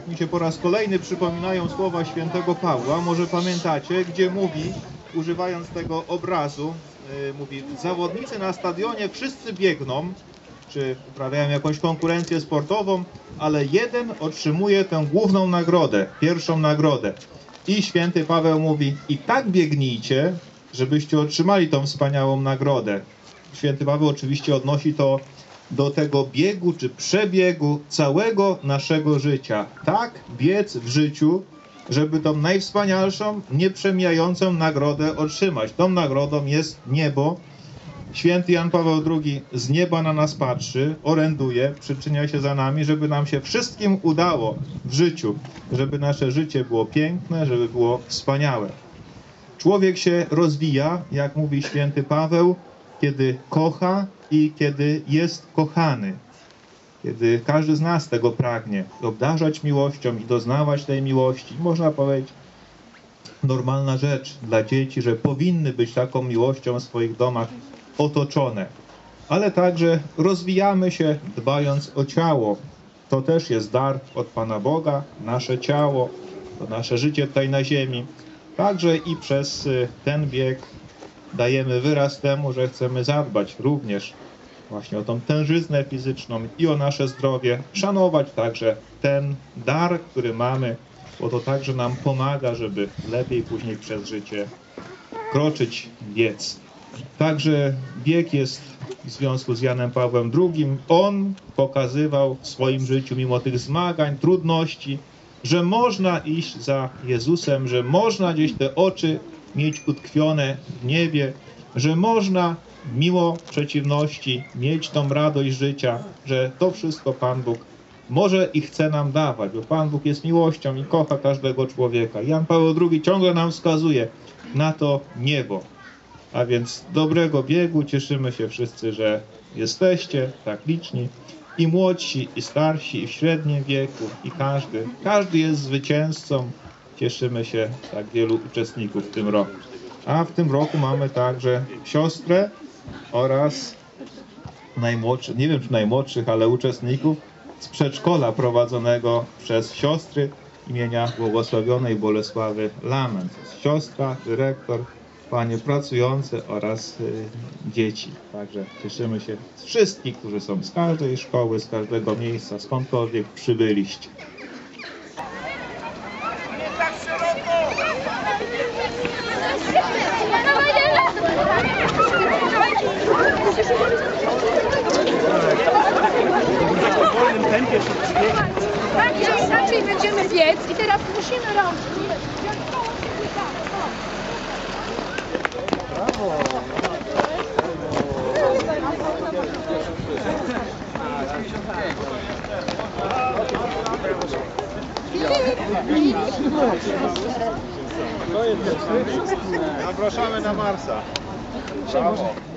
tak mi się po raz kolejny przypominają słowa świętego Pawła, może pamiętacie, gdzie mówi, używając tego obrazu, yy, mówi, zawodnicy na stadionie wszyscy biegną, czy uprawiają jakąś konkurencję sportową, ale jeden otrzymuje tę główną nagrodę, pierwszą nagrodę. I święty Paweł mówi, i tak biegnijcie, żebyście otrzymali tą wspaniałą nagrodę. Święty Paweł oczywiście odnosi to do tego biegu czy przebiegu całego naszego życia. Tak biec w życiu, żeby tą najwspanialszą, nieprzemijającą nagrodę otrzymać. Tą nagrodą jest niebo. Święty Jan Paweł II z nieba na nas patrzy, oręduje, przyczynia się za nami, żeby nam się wszystkim udało w życiu, żeby nasze życie było piękne, żeby było wspaniałe. Człowiek się rozwija, jak mówi święty Paweł, kiedy kocha i kiedy jest kochany. Kiedy każdy z nas tego pragnie, obdarzać miłością i doznawać tej miłości. Można powiedzieć, normalna rzecz dla dzieci, że powinny być taką miłością w swoich domach otoczone. Ale także rozwijamy się dbając o ciało. To też jest dar od Pana Boga, nasze ciało, to nasze życie tutaj na ziemi. Także i przez y, ten bieg dajemy wyraz temu, że chcemy zadbać również właśnie o tą tężyznę fizyczną i o nasze zdrowie, szanować także ten dar, który mamy, bo to także nam pomaga, żeby lepiej później przez życie kroczyć, biec. Także bieg jest w związku z Janem Pawłem II. On pokazywał w swoim życiu, mimo tych zmagań, trudności, że można iść za Jezusem, że można gdzieś te oczy mieć utkwione w niebie, że można mimo przeciwności mieć tą radość życia, że to wszystko Pan Bóg może i chce nam dawać, bo Pan Bóg jest miłością i kocha każdego człowieka. Jan Paweł II ciągle nam wskazuje na to niebo. A więc dobrego biegu, cieszymy się wszyscy, że jesteście tak liczni. I młodsi, i starsi, i w średnim wieku, i każdy. Każdy jest zwycięzcą. Cieszymy się tak wielu uczestników w tym roku. A w tym roku mamy także siostrę oraz najmłodszych, nie wiem czy najmłodszych, ale uczestników z przedszkola prowadzonego przez siostry imienia błogosławionej Bolesławy Lament. Siostra, dyrektor, panie pracujące oraz y, dzieci. Także cieszymy się z wszystkich, którzy są z każdej szkoły, z każdego miejsca, skądkolwiek przybyliście. Tak, że inaczej będziemy biec i teraz musimy rączki. wziąć koło siebie tak, o. Zapraszamy na Marsa. Brawo.